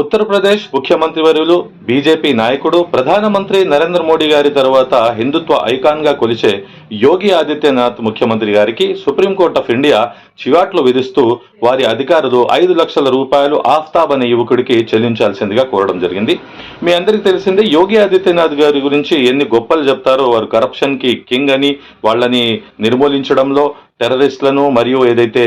ఉత్తరప్రదేశ్ ముఖ్యమంత్రి వర్యులు బీజేపీ నాయకుడు ప్రధానమంత్రి నరేంద్ర మోడీ గారి తర్వాత హిందుత్వ ఐకాన్గా కొలిచే యోగి ఆదిత్యనాథ్ ముఖ్యమంత్రి గారికి సుప్రీంకోర్టు ఆఫ్ ఇండియా చివాట్లు విధిస్తూ వారి అధికారులు ఐదు లక్షల రూపాయలు ఆఫ్తాబ్ అనే యువకుడికి చెల్లించాల్సిందిగా కోరడం జరిగింది. మీ అందరికీ తెలిసిందే యోగి ఆదిత్యనాథ్ గారి గురించి ఎన్ని గొప్పలు చెప్తారో వారు కరప్షన్కి కింగ్ అని వాళ్ళని నిర్మూలించడంలో టెర్రరిస్ట్లను మరియు ఏదైతే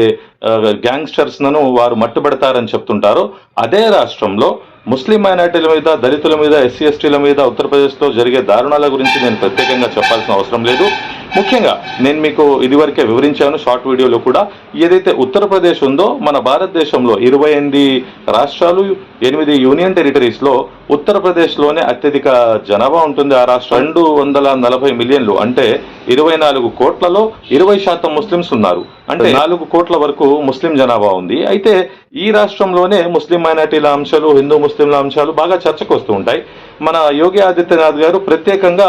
గ్యాంగ్స్టర్స్లను వారు మట్టుబెడతారని చెప్తుంటారో అదే రాష్ట్రంలో ముస్లిం మైనార్టీల మీద దళితుల మీద ఎస్సీ ఎస్టీల మీద ఉత్తరప్రదేశ్లో జరిగే దారుణాల గురించి నేను ప్రత్యేకంగా చెప్పాల్సిన అవసరం లేదు. ముఖ్యంగా నేను మీకు ఇదివరకే వివరించాను షార్ట్ వీడియోలో కూడా. ఏదైతే ఉత్తరప్రదేశ్ ఉందో మన భారతదేశంలో ఇరవై ఎనిమిది రాష్ట్రాలు ఎనిమిది యూనియన్ టెరిటరీస్లో ఉత్తరప్రదేశ్లోనే అత్యధిక జనాభా ఉంటుంది ఆ రాష్ట్రం. రెండు వందల నలభై మిలియన్లు అంటే ఇరవై నాలుగు కోట్లలో ఇరవై శాతం ముస్లిమ్స్ ఉన్నారు. అంటే నాలుగు కోట్ల వరకు ముస్లిం జనాభా ఉంది. అయితే ఈ రాష్ట్రంలోనే ముస్లిం మైనార్టీల అంశాలు హిందూ ముస్లింల అంశాలు బాగా చర్చకు వస్తూ ఉంటాయి. మన యోగి ఆదిత్యనాథ్ గారు ప్రత్యేకంగా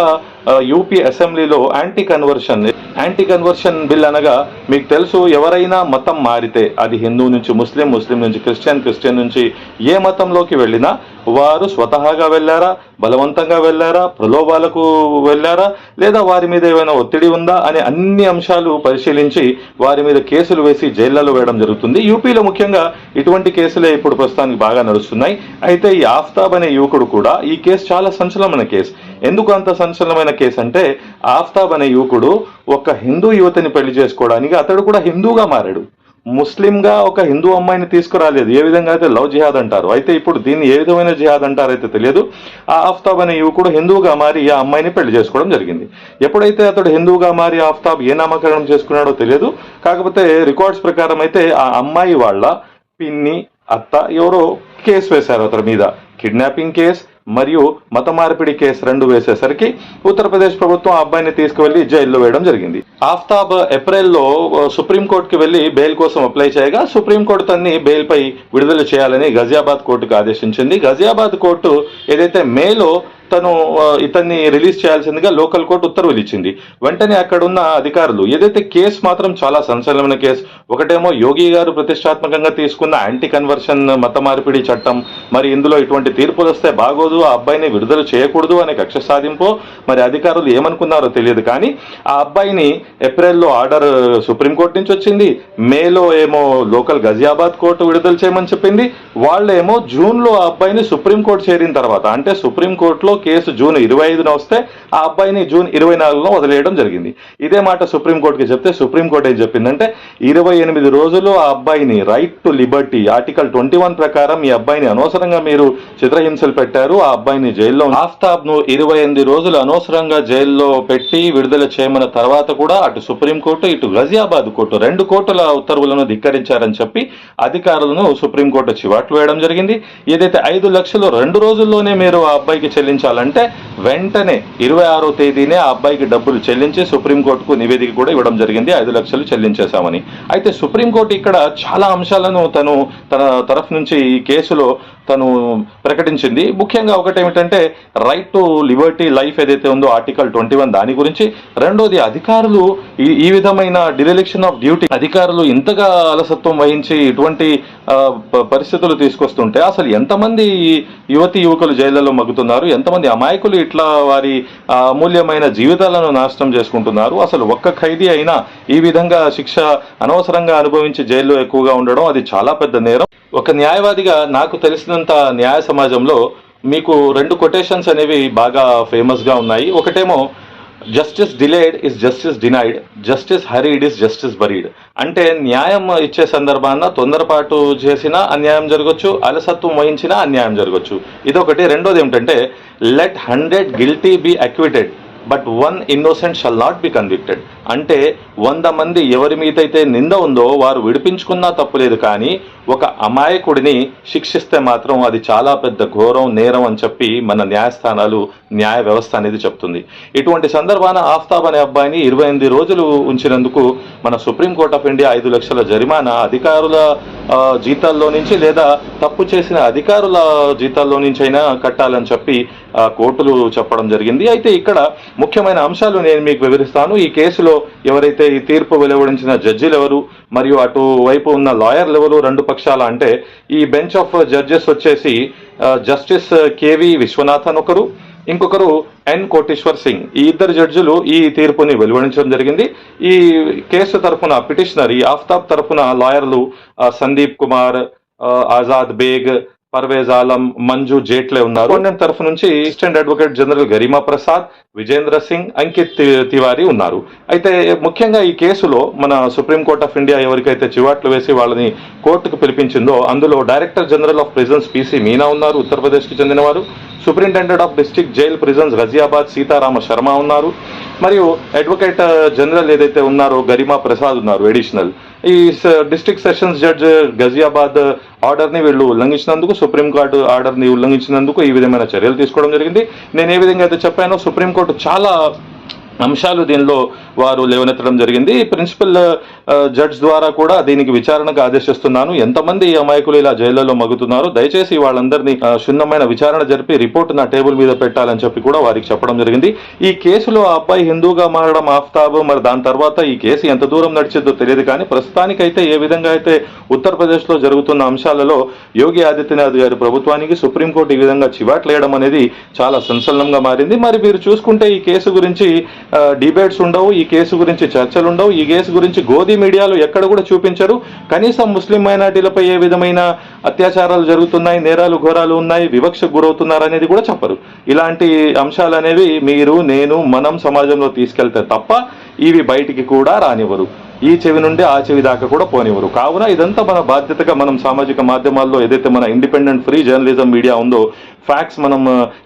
యూపీ అసెంబ్లీలో anti conversion anti conversion bill అనగా మీకు తెలుసు ఎవరైనా మతం మారితే అది హిందూ నుంచి ముస్లిం ముస్లిం నుంచి క్రిస్టియన్ క్రిస్టియన్ నుంచి ఏ మతంలోకి వెళ్ళినా వారు స్వతహాగా వెళ్ళారా? బలవంతంగా వెళ్ళారా? ప్రలోభాలకు వెళ్ళారా? లేదా వారి మీద ఏమైనా ఒత్తిడి ఉందా? అనే అన్ని అంశాలు పరిశీలించి వారి మీద కేసులు వేసి జైళ్ళలో వేయడం జరుగుతుంది. యూపీలో ముఖ్యంగా ఇటువంటి కేసులే ఇప్పుడు ప్రస్తుతానికి బాగా నడుస్తున్నాయి. అయితే ఈ ఆఫ్తాబ్ అనే యువకుడు కూడా ఈ కేసు చాలా సంచలనమైన కేసు. ఎందుకు అంత సంచలనమైన కేసు అంటే ఆఫ్తాబ్ అనే యువకుడు ఒక హిందూ యువతిని పెళ్ళి చేసుకోవడానికి అతడు కూడా హిందూగా మారాడు. ముస్లింగా ఒక హిందూ అమ్మాయిని తీసుకురాలేదు. ఏ విధంగా అయితే లవ్ జిహాద్ అంటారు. అయితే ఇప్పుడు దీన్ని ఏ విధమైన జిహాద్ అంటారైతే అయితే తెలియదు. ఆ ఆఫ్తాబ్ అనే యువకుడు హిందువుగా మారి ఆ అమ్మాయిని పెళ్ళి చేసుకోవడం జరిగింది. ఎప్పుడైతే అతడు హిందువుగా మారి ఆఫ్తాబ్ ఏ నామకరణం చేసుకున్నాడో తెలియదు. కాకపోతే రికార్డ్స్ ప్రకారం అయితే ఆ అమ్మాయి వాళ్ళ పిన్ని అత్త ఎవరో కేసు వేశారు అతడి మీద. కిడ్నాపింగ్ కేసు మరియు మత మార్పిడి కేసు రెండు వేసేసరికి ఉత్తరప్రదేశ్ ప్రభుత్వం ఆ అబ్బాయిని తీసుకువెళ్ళి జైల్లో వేయడం జరిగింది. ఆఫ్తాబ్ ఏప్రిల్లో సుప్రీంకోర్టుకి వెళ్ళి బెయిల్ కోసం అప్లై చేయగా సుప్రీంకోర్టు తన్ని బెయిల్ పై విడుదల చేయాలని గజియాబాద్ కోర్టుకు ఆదేశించింది. గజియాబాద్ కోర్టు ఏదైతే మేలో తను ఇతన్ని రిలీజ్ చేయాల్సిందిగా లోకల్ కోర్టు ఉత్తర్వులు ఇచ్చింది. వెంటనే అక్కడ ఉన్న అధికారులు ఏదైతే కేసు మాత్రం చాలా సంచలనమైన కేసు ఒకటేమో యోగి గారు ప్రతిష్టాత్మకంగా తీసుకున్న యాంటీ కన్వర్షన్ మత మార్పిడి చట్టం మరి ఇందులో ఇటువంటి తీర్పులు వస్తే బాగోదు ఆ అబ్బాయిని విడుదల చేయకూడదు అనే కక్ష సాధింపు మరి అధికారులు ఏమనుకున్నారో తెలియదు. కానీ ఆ అబ్బాయిని ఏప్రిల్లో ఆర్డర్ సుప్రీంకోర్టు నుంచి వచ్చింది. మేలో ఏమో లోకల్ గజియాబాద్ కోర్టు విడుదల చేయమని చెప్పింది. వాళ్ళేమో జూన్లో ఆ అబ్బాయిని సుప్రీంకోర్టు చేరిన తర్వాత అంటే సుప్రీంకోర్టులో కేసు జూన్ ఇరవై ఐదున వస్తే ఆ అబ్బాయిని జూన్ ఇరవై నాలుగులో వదిలేయడం జరిగింది. ఇదే మాట సుప్రీంకోర్టుకి చెప్తే సుప్రీంకోర్టు ఏం చెప్పిందంటే ఇరవై ఎనిమిది రోజులు ఆ అబ్బాయిని right to liberty article twenty one ప్రకారం ఈ అబ్బాయిని అనవసరంగా మీరు చిత్రహింసలు పెట్టారు ఆ అబ్బాయిని జైల్లో ఆఫ్తాబ్ను ఇరవై ఎనిమిది రోజులు అనవసరంగా జైల్లో పెట్టి విడుదల చేయమన్న తర్వాత కూడా అటు సుప్రీంకోర్టు ఇటు గజియాబాద్ కోర్టు రెండు కోర్టుల ఉత్తర్వులను ధిక్కరించారని చెప్పి అధికారులను సుప్రీంకోర్టు చివాట్లు వేయడం జరిగింది. ఏదైతే ఐదు లక్షలు రెండు రోజుల్లోనే మీరు ఆ అబ్బాయికి ఆలోచించాలంటే వెంటనే ఇరవై ఆరో తేదీనే ఆ అబ్బాయికి డబ్బులు చెల్లించి సుప్రీంకోర్టుకు నివేదిక కూడా ఇవ్వడం జరిగింది. ఐదు లక్షలు చెల్లించేశామని. అయితే సుప్రీంకోర్టు ఇక్కడ చాలా అంశాలను తను తన తరఫు నుంచి ఈ కేసులో తను ప్రకటించింది. ముఖ్యంగా ఒకటి ఏమిటంటే రైట్ టు లిబర్టీ లైఫ్ ఏదైతే ఉందో ఆర్టికల్ ట్వంటీ వన్ దాని గురించి రెండోది అధికారులు ఈ ఈ విధమైన డిరెలిక్షన్ ఆఫ్ డ్యూటీ అధికారులు ఇంతగా అలసత్వం వహించి ఇటువంటి పరిస్థితులు తీసుకొస్తుంటే అసలు ఎంతమంది యువతి యువకులు జైళ్ళలో మగ్గుతున్నారు? ఎంతమంది అమాయకులు ఇట్లా వారి అమూల్యమైన జీవితాలను నాశనం చేసుకుంటున్నారు. అసలు ఒక్క ఖైదీ అయినా ఈ విధంగా శిక్ష అనవసరంగా అనుభవించి జైల్లో ఎక్కువగా ఉండడం అది చాలా పెద్ద నేరం. ఒక న్యాయవాదిగా నాకు తెలిసినంత న్యాయ సమాజంలో మీకు రెండు కొటేషన్స్ అనేవి బాగా ఫేమస్గా ఉన్నాయి. ఒకటేమో justice delayed is justice denied justice hurried is justice buried అంటే న్యాయం ఇచ్చే సందర్భాన తొందరపాటు చేసినా అన్యాయం జరగచ్చు అలసత్వం వహించినా అన్యాయం జరగచ్చు. ఇదొకటి. రెండోది ఏమిటంటే let hundred guilty be acquitted but one innocent shall not be convicted అంటే వంద మంది ఎవరి మీద అయితే నింద ఉందో వారు విడిపించుకున్నా తప్పులేదు కానీ ఒక అమాయకుడిని శిక్షిస్తే మాత్రం అది చాలా పెద్ద ఘోరం నేరం అని చెప్పి మన న్యాయస్థానాలు న్యాయ వ్యవస్థ అనేది చెప్తుంది. ఇటువంటి సందర్భాన ఆఫ్తాబ్ అనే అబ్బాయిని ఇరవై ఎనిమిది రోజులు ఉంచినందుకు మన సుప్రీంకోర్టు ఆఫ్ ఇండియా ఐదు లక్షల జరిమానా అధికారుల జీతాల్లో నుంచి లేదా తప్పు చేసిన అధికారుల జీతాల్లో నుంచి అయినా కట్టాలని చెప్పి కోర్టులు చెప్పడం జరిగింది. అయితే ఇక్కడ ముఖ్యమైన అంశాలు నేను మీకు వివరిస్తాను. ఈ కేసులో ఎవరైతే ఈ తీర్పు వెలువడించిన జడ్జిలు ఎవరు మరియు అటు వైపు ఉన్న లాయర్లు ఎవరు రెండు పక్షాల అంటే ఈ బెంచ్ ఆఫ్ జడ్జెస్ వచ్చేసి జస్టిస్ కేవి విశ్వనాథన్ ఒకరు ఇంకొకరు ఎన్ కోటేశ్వర్ సింగ్. ఈ ఇద్దరు జడ్జిలు ఈ తీర్పుని వెలువడించడం జరిగింది. ఈ కేసు తరఫున పిటిషనర్ ఈ ఆఫ్తాబ్ తరఫున లాయర్లు సందీప్ కుమార్ ఆజాద్ బేగ్ పర్వేజ్ ఆలం మంజు జేట్లే ఉన్నారు. రెస్పాండెంట్ తరఫు నుంచి assistant advocate general Garima Prasad Vijendra Singh Ankit Tiwari ఉన్నారు. అయితే ముఖ్యంగా ఈ కేసులో మన సుప్రీంకోర్టు ఆఫ్ ఇండియా ఎవరికైతే చివాట్లు వేసి వాళ్ళని కోర్టుకు పిలిపించిందో అందులో director general of prisons PC Meena ఉన్నారు ఉత్తరప్రదేశ్కి చెందినవారు. Superintendent of district jail prisons Ghaziabad Sitarama Sharma ఉన్నారు. మరియు అడ్వకేట్ జనరల్ uh, ఏదైతే ఉన్నారో గరిమా ప్రసాద్ ఉన్నారు ఎడిషనల్ ఈ డిస్ట్రిక్ట్ సెషన్స్ జడ్జ్ గజియాబాద్ ఆర్డర్ని వీళ్ళు ఉల్లంఘించినందుకు సుప్రీంకోర్టు ఆర్డర్ని ఉల్లంఘించినందుకు ఈ విధమైన చర్యలు తీసుకోవడం జరిగింది. నేను ఏ విధంగా అయితే చెప్పానో సుప్రీంకోర్టు చాలా అంశాలు దీనిలో వారు లేవనెత్తడం జరిగింది. ప్రిన్సిపల్ జడ్జ్ ద్వారా కూడా దీనికి విచారణకు ఆదేశిస్తున్నాను. ఎంతమంది ఈ అమాయకులు ఇలా జైళ్ళలో మగుతున్నారో దయచేసి వాళ్ళందరినీ క్షుణ్ణమైన విచారణ జరిపి రిపోర్ట్ నా టేబుల్ మీద పెట్టాలని చెప్పి కూడా వారికి చెప్పడం జరిగింది. ఈ కేసులో ఆ అబ్బాయి హిందూగా మారడం ఆఫ్తాబ్ మరి దాని తర్వాత ఈ కేసు ఎంత దూరం నడిచిందో తెలియదు కానీ ప్రస్తుతానికైతే ఏ విధంగా అయితే ఉత్తరప్రదేశ్లో జరుగుతున్న అంశాలలో యోగి ఆదిత్యనాథ్ గారి ప్రభుత్వానికి సుప్రీంకోర్టు ఈ విధంగా చివాట్లేయడం అనేది చాలా సంచలనంగా మారింది. మరి మీరు చూసుకుంటే ఈ కేసు గురించి డిబేట్స్ ఉండవు ఈ కేసు గురించి చర్చలు ఉండవు. ఈ కేసు గురించి గోధి మీడియాలో ఎక్కడ కూడా చూపించరు. కనీసం ముస్లిం మైనార్టీలపై ఏ విధమైన అత్యాచారాలు జరుగుతున్నాయి నేరాలు ఘోరాలు ఉన్నాయి వివక్షకు గురవుతున్నారు అనేది కూడా చెప్పరు. ఇలాంటి అంశాలు అనేవి మీరు నేను మనం సమాజంలో తీసుకెళ్తే తప్ప ఇవి బయటికి కూడా రానివ్వరు. ఈ చెవి నుండి ఆ చెవి దాకా కూడా పోనివ్వరు. కావున ఇదంతా మన బాధ్యతగా మనం సామాజిక మాధ్యమాల్లో ఏదైతే మన ఇండిపెండెంట్ ఫ్రీ జర్నలిజం మీడియా ఉందో ఫ్యాక్ట్స్ మనం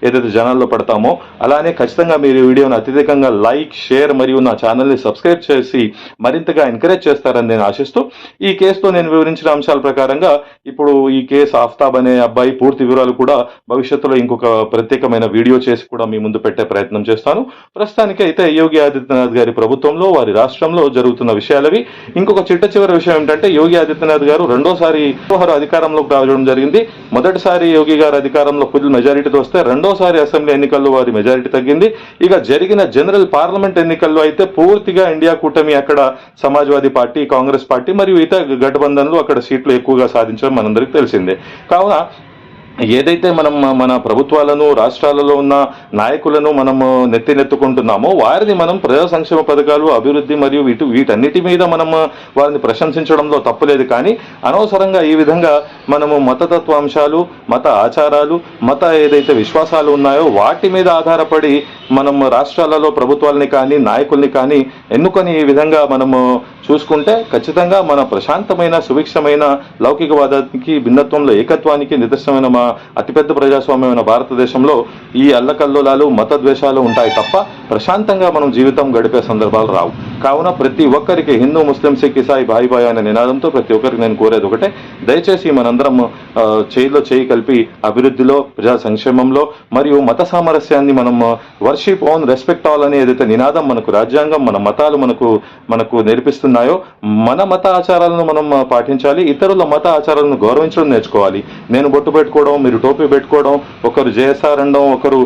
ఏదైతే జనాల్లో పెడతామో అలానే ఖచ్చితంగా మీరు ఈ వీడియోని అత్యధికంగా లైక్ షేర్ మరియు నా ఛానల్ని సబ్స్క్రైబ్ చేసి మరింతగా ఎంకరేజ్ చేస్తారని నేను ఆశిస్తూ ఈ కేసుతో నేను వివరించిన అంశాల ప్రకారంగా ఇప్పుడు ఈ కేసు ఆఫ్తాబ్ అనే అబ్బాయి పూర్తి వివరాలు కూడా భవిష్యత్తులో ఇంకొక ప్రత్యేకమైన వీడియో చేసి కూడా మీ ముందు పెట్టే ప్రయత్నం చేస్తాను. ప్రస్తుతానికి అయితే యోగి ఆదిత్యనాథ్ గారి ప్రభుత్వంలో వారి రాష్ట్రంలో జరుగుతున్న విషయాలు విషయాలవి ఇంకొక చిట్ట చివరి విషయం ఏంటంటే యోగి ఆదిత్యనాథ్ గారు రెండోసారి వారు అధికారంలోకి రావడం జరిగింది. మొదటిసారి యోగి గారు అధికారంలో ఫుల్ మెజారిటీతో వస్తే రెండోసారి అసెంబ్లీ ఎన్నికల్లో వారి మెజారిటీ తగ్గింది. ఇక జరిగిన జనరల్ పార్లమెంట్ ఎన్నికల్లో అయితే పూర్తిగా ఇండియా కూటమి అక్కడ సమాజ్వాదీ పార్టీ కాంగ్రెస్ పార్టీ మరియు ఇతర గఠబంధన్లు అక్కడ సీట్లు ఎక్కువగా సాధించడం మనందరికీ తెలిసిందే. కావున ఏదైతే మనం మన ప్రభుత్వాలను రాష్ట్రాలలో ఉన్న నాయకులను మనము నెత్తినెత్తుకుంటున్నామో వారిని మనం ప్రజా సంక్షేమ పథకాలు అభివృద్ధి మరియు వీటి వీటన్నిటి మీద మనం వారిని ప్రశంసించడంలో తప్పులేదు. కానీ అనవసరంగా ఈ విధంగా మనము మతతత్వాంశాలు మత ఆచారాలు మత ఏదైతే విశ్వాసాలు ఉన్నాయో వాటి మీద ఆధారపడి మనం రాష్ట్రాలలో ప్రభుత్వాలని కానీ నాయకుల్ని కానీ ఎన్నుకొని ఈ విధంగా మనము చూసుకుంటే ఖచ్చితంగా మన ప్రశాంతమైన సుభిక్షమైన లౌకికవాదానికి భిన్నత్వంలో ఏకత్వానికి నిదర్శనమైన మా అతిపెద్ద ప్రజాస్వామ్యమైన భారతదేశంలో ఈ అల్లకల్లోలాలు మత ద్వేషాలు ఉంటాయి తప్ప ప్రశాంతంగా మనం జీవితం గడిపే సందర్భాలు రావు. కావున ప్రతి ఒక్కరికి హిందూ ముస్లిం సిక్ ఇసాయి భాయి భాయ్ అనే నినాదంతో ప్రతి ఒక్కరికి నేను కోరేది ఒకటే. దయచేసి మనందరం చేయిలో చేయి కలిపి అభివృద్ధిలో ప్రజా సంక్షేమంలో మరియు మత సామరస్యాన్ని మనం వర్షిప్ ఓన్ రెస్పెక్ట్ ఆల్ అనే ఏదైతే నినాదం మనకు రాజ్యాంగం మన మతాలు మనకు మనకు నేర్పిస్తున్నాయో మన మత ఆచారాలను మనం పాటించాలి. ఇతరుల మత ఆచారాలను గౌరవించడం నేర్చుకోవాలి. నేను బొట్టు పెట్టుకోవడం మీరు టోపీ పెట్టుకోవడం ఒకరు జేఎస్ఆర్ అనడం ఒకరు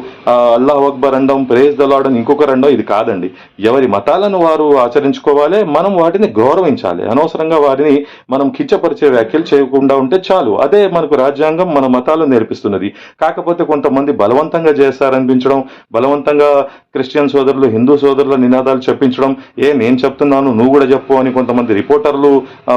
అల్లాహ్ అక్బర్ అనడం ప్రేజ్ దలాడడం ఇంకొకరు అనడం ఇది కాదండి. ఎవరి మతాలను వారు ఆచరించుకోవాలి మనం వాటిని గౌరవించాలి. అనవసరంగా వారిని మనం కించపరిచే వ్యాఖ్యలు చేయకుండా ఉంటే చాలు. అదే మనకు రాజ్యాంగం మన మతాలు నేర్పిస్తున్నది. కాకపోతే కొంతమంది బలవంతంగా చేస్తారనిపించడం బలవంతంగా క్రిస్టియన్ సోదరులు హిందూ సోదరుల నినాదాలు చెప్పించడం ఏ నేను చెప్తున్నాను నువ్వు కూడా చెప్పు అని కొంతమంది రిపోర్టర్లు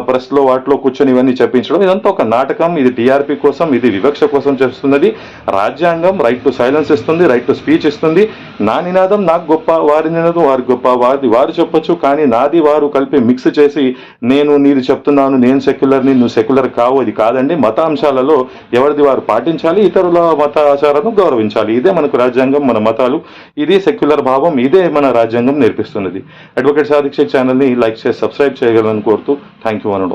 ప్రెస్లో ప్రెస్లో వాటిలో కూర్చొని ఇవన్నీ చెప్పించడం ఇదంతా ఒక నాటకం ఇది టీఆర్పీ కోసం ఇది వివక్ష కోసం చేస్తున్నది. రాజ్యాంగం రైట్ టు సైలెన్స్ ఇస్తుంది రైట్ టు స్పీచ్ ఇస్తుంది. నా నినాదం నాకు గొప్ప వారి నినాదం వారి గొప్ప వారిది వారు చెప్పొచ్చు కానీ నాది వారు కలిపి మిక్స్ చేసి నేను నీది చెప్తున్నాను నేను సెక్యులర్ని నువ్వు సెక్యులర్ కావు అది కాదండి. మత అంశాలలో ఎవరిది వారు పాటించాలి ఇతరుల మత ఆచారాలను గౌరవించాలి. ఇదే మనకు రాజ్యాంగం మన మతాలు. ఇది సెక్యులర్ భావం ఇదే మన రాజ్యాంగం నేర్పిస్తున్నది. అడ్వకేట్ ఆదిక్ష ఛానల్ని లైక్ చేసి సబ్స్క్రైబ్ చేయగలని కోరుతూ థ్యాంక్ యూ అనడం